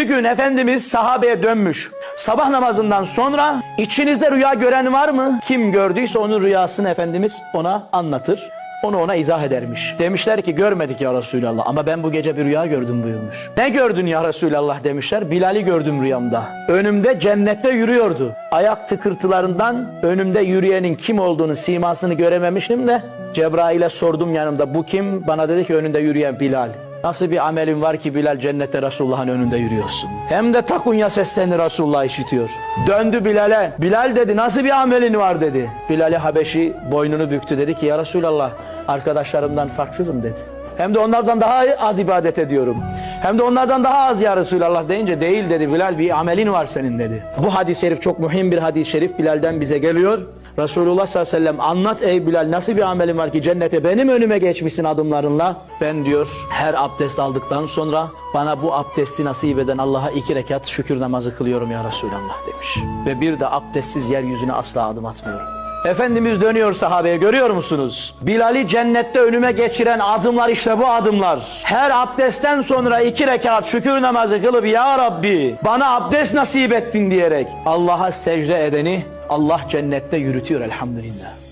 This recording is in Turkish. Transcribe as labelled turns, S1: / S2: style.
S1: Bir gün Efendimiz sahabeye dönmüş. Sabah namazından sonra içinizde rüya gören var mı? Kim gördüyse onun rüyasını Efendimiz ona anlatır. Onu ona izah edermiş. Demişler ki görmedik ya Resulallah ama ben bu gece bir rüya gördüm buyurmuş. Ne gördün ya Resulallah demişler. Bilal'i gördüm rüyamda. Önümde cennette yürüyordu. Ayak tıkırtılarından önümde yürüyenin kim olduğunu simasını görememiştim de Cebrail'e sordum yanımda bu kim? Bana dedi ki önünde yürüyen Bilal. Nasıl bir amelin var ki Bilal cennette Resulullah'ın önünde yürüyorsun. Hem de takunya seslerini Resulullah işitiyor. Döndü Bilal'e. Bilal dedi nasıl bir amelin var dedi. Bilal'e Habeşi boynunu büktü dedi ki ya Resulallah arkadaşlarımdan farksızım dedi. Hem de onlardan daha az ibadet ediyorum. Hem de onlardan daha az ya Resulallah deyince değil dedi Bilal bir amelin var senin dedi. Bu hadis-i şerif çok mühim bir hadis-i şerif Bilal'den bize geliyor. Resulullah sallallahu aleyhi ve sellem anlat ey Bilal nasıl bir amelin var ki cennete benim önüme geçmişsin adımlarınla. Ben diyor her abdest aldıktan sonra bana bu abdesti nasip eden Allah'a iki rekat şükür namazı kılıyorum ya Resulallah demiş. Ve bir de abdestsiz yeryüzüne asla adım atmıyorum. Efendimiz dönüyor sahabeye görüyor musunuz? Bilal'i cennette önüme geçiren adımlar işte bu adımlar. Her abdestten sonra iki rekat şükür namazı kılıp ya Rabbi bana abdest nasip ettin diyerek Allah'a secde edeni Allah cennette yürütüyor elhamdülillah.